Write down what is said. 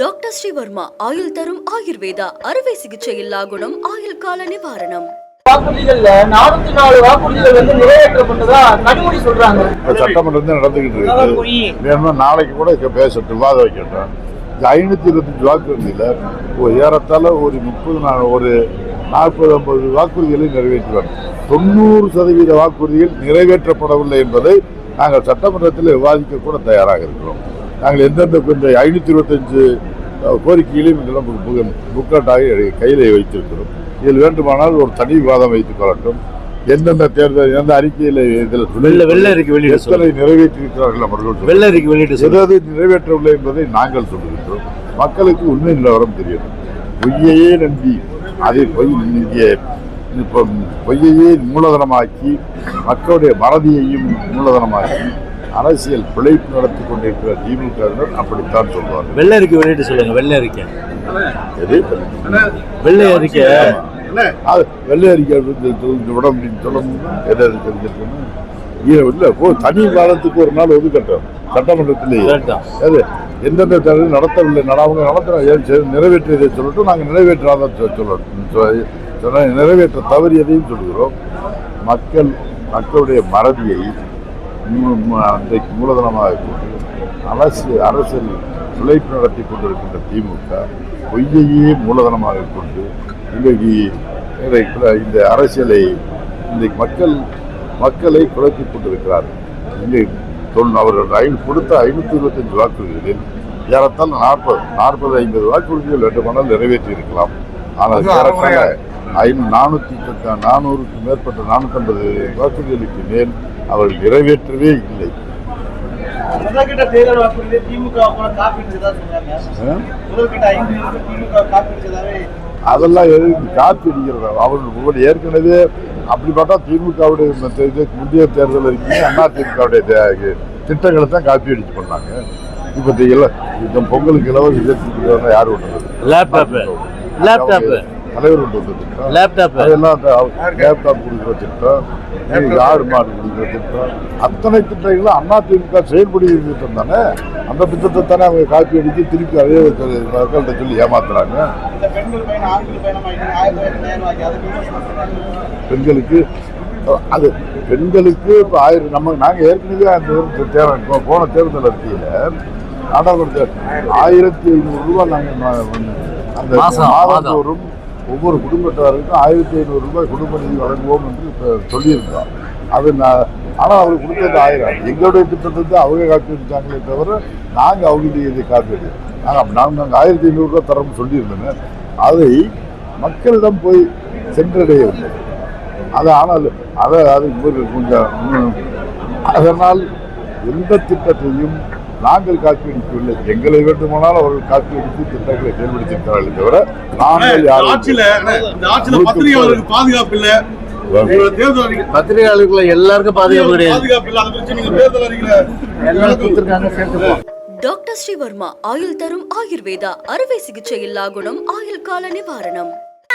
Doctor Sreevarma ஆயுள் தரும் ஆயுர்வேதா அறுவை சிகிச்சை இல்லா குணம் ஆயுள் கால நிவாரணம். வாக்குறுதிகள்ல நானூத்தி நாலு வாக்குறுதிகள் வந்து நிறைவேற்றப்பட்டதா சொல்றாங்க. இப்ப சட்டமன்றத்தில் நடந்துகிட்டு இருக்கு? வேணும்னா நாளைக்கு கூட பேசட்டும் விவாதம் வைக்கட்டும். ஐநூத்தி இருபத்தஞ்சு வாக்குறுதியில ஒரு ஏறத்தாழ ஒரு முப்பது நாள் ஒரு நாற்பது ஐம்பது வாக்குறுதிகளை நிறைவேற்றுவார் தொண்ணூறு சதவீத வாக்குறுதிகள் நிறைவேற்றப்படவில்லை என்பதை நாங்கள் சட்டமன்றத்தில் விவாதிக்க கூட தயாராக இருக்கிறோம். நாங்கள் எந்தெந்த இந்த ஐநூத்தி இருபத்தஞ்சு கோரிக்கைகளையும் எல்லாம் புக்காட்டாக கையில் வைத்திருக்கிறோம். இதில் வேண்டுமானால் ஒரு தனி விவாதம் வைத்துக் கொள்ளட்டும். எந்தெந்த தேர்தல் எந்த அறிக்கையில் இதில் வெள்ள வெள்ள அறிக்கை வெளியிட எத்தனை நிறைவேற்றியிருக்கிறார்கள் அவர்கள் வெள்ள அறிக்கை வெளியிட்டு. எதாவது நிறைவேற்றவில்லை என்பதை நாங்கள் சொல்லுகின்றோம் மக்களுக்கு உண்மை நிலவரம் தெரியும். பொய்யையே நம்பி அதை பொய் இங்கே இப்போ பொய்யையே மூலதனமாக்கி மக்களுடைய மறதியையும் மூலதனமாக்கி அரசியல் பிழைப்பு நடத்தி கொண்டிருக்கிற திமுகவினர் அப்படித்தான் சொல்வார்கள். வெள்ள அறிக்கை வெளியிட்டு சொல்லுங்க வெள்ள அறிக்கை எது? வெள்ளை அறிக்கை அது வெள்ளை அறிக்கை விட முடியும் சொல்ல எதை இருக்குன்னு இல்லை போ தனி வாரத்துக்கு ஒரு நாள் ஒதுக்கட்டும். சட்டமன்றத்திலேயே. அது எந்தெந்த தேர்தல் நடத்தவில்லை நட- அவங்க நடத்துகிறோம் நிறைவேற்றியதை சொல்லட்டும் நாங்கள் நிறைவேற்றாத சொ- சொல்லட்டும் சொ- சொன்ன நிறைவேற்ற தவறியதையும் சொல்கிறோம் மக்கள் மக்களுடைய மறதியை அன்றைக்கு மூலதனமாக கொண்டு அரசு அரசியல் பிழைப்பு நடத்தி கொண்டிருக்கின்ற திமுக பொய்யையே மூலதனமாக கொண்டு இன்றைக்கு இந்த அரசியலை இன்றைக்கு மக்கள் மக்களை குழப்பிக் கொண்டிருக்கிறார்கள். இங்கே சொன்ன அவர்கள் ஐநூ கொடுத்த ஐநூற்றி இருபத்தஞ்சு வாக்குறுதிகளில் ஏறத்தாழ நாற்பது நாற்பது ஐம்பது வாக்குறுதிகள் வேண்டுமானால் நிறைவேற்றி இருக்கலாம் ஆனால் ஏறத்தாழ ஐநூ நானூற்றி நானூறுக்கு மேற்பட்ட நானூற்றம்பது வாக்குறுதிகளுக்கு மேல் அவர்கள் நிறைவேற்றவே இல்லை. அதெல்லாம் காப்பி அடிக்கிறது அவர்கள் உங்கள் ஏற்கனவே அப்படி பார்த்தா திமுகவுடைய முந்தைய தேர்தல் இருக்கீங்க அண்ணா திமுகவுடைய திட்டங்களை தான் காப்பி அடிச்சு பண்ணாங்க. இப்போ இந்த பொங்கலுக்கு இலவச சேர்த்து யார் கொண்டு வந்தது? லேப்டாப் லேப்டாப் தலைவர் கொண்டு வந்த திட்டம் லேப்டாப் அதெல்லாம் லேப்டாப் கொடுக்குற திட்டம் ஆடு மாடு கொடுக்குற திட்டம் அத்தனை திட்டங்களும் அண்ணா திமுக செயல்படுகிற திட்டம் தானே அந்த திட்டத்தை தானே அவங்க காப்பி அடித்து திருப்பி அதே மக்கள்கிட்ட சொல்லி ஏமாத்துறாங்க. பெண்களுக்கு அது பெண்களுக்கு இப்போ ஆயிரம் நம்ம நாங்கள் ஏற்கனவே அந்த தேவை இப்போ போன தேர்தல் அறிக்கையில் நாடாளுமன்ற ஆயிரத்தி ஐநூறு ரூபாய் நாங்கள் அந்த மாசம், மாதந்தோறும் ஒவ்வொரு குடும்பத்தாருக்கும் ஆயிரத்தி ஐநூறு ரூபாய் குடும்ப நிதி வழங்குவோம் என்று சொல்லியிருந்தோம் அது நான் ஆனால் அவருக்கு கொடுத்தது ஆயிரம். எங்களுடைய திட்டத்தை அவங்க காப்பி தவிர நாங்கள் அவங்களுடைய இதை காப்பி நாங்கள் நாங்கள் நாங்கள் ஆயிரத்தி ஐநூறுரூவா தரோம்னு சொல்லியிருந்தேங்க அதை மக்களிடம் போய் சென்றடையவில்லை. அது ஆனால் அதை அது கொஞ்சம் அதனால் எந்த திட்டத்தையும் நாங்கள் காப்பி அடிக்கவில்லை எங்களை வேண்டுமானால் அவர்கள் காப்பி அடித்து திட்டங்களை செயல்படுத்தியிருக்கிறார்கள் தவிர நாங்கள் யாரும் பாதுகாப்பு இல்ல. எல்லாருக்கும் பாதுகாப்பு கிடையாது. டாக்டர் ஸ்ரீவர்மா ஆயுள் தரும் ஆயுர்வேதா அறுவை சிகிச்சை இல்லா குணம் ஆயுள் கால நிவாரணம்.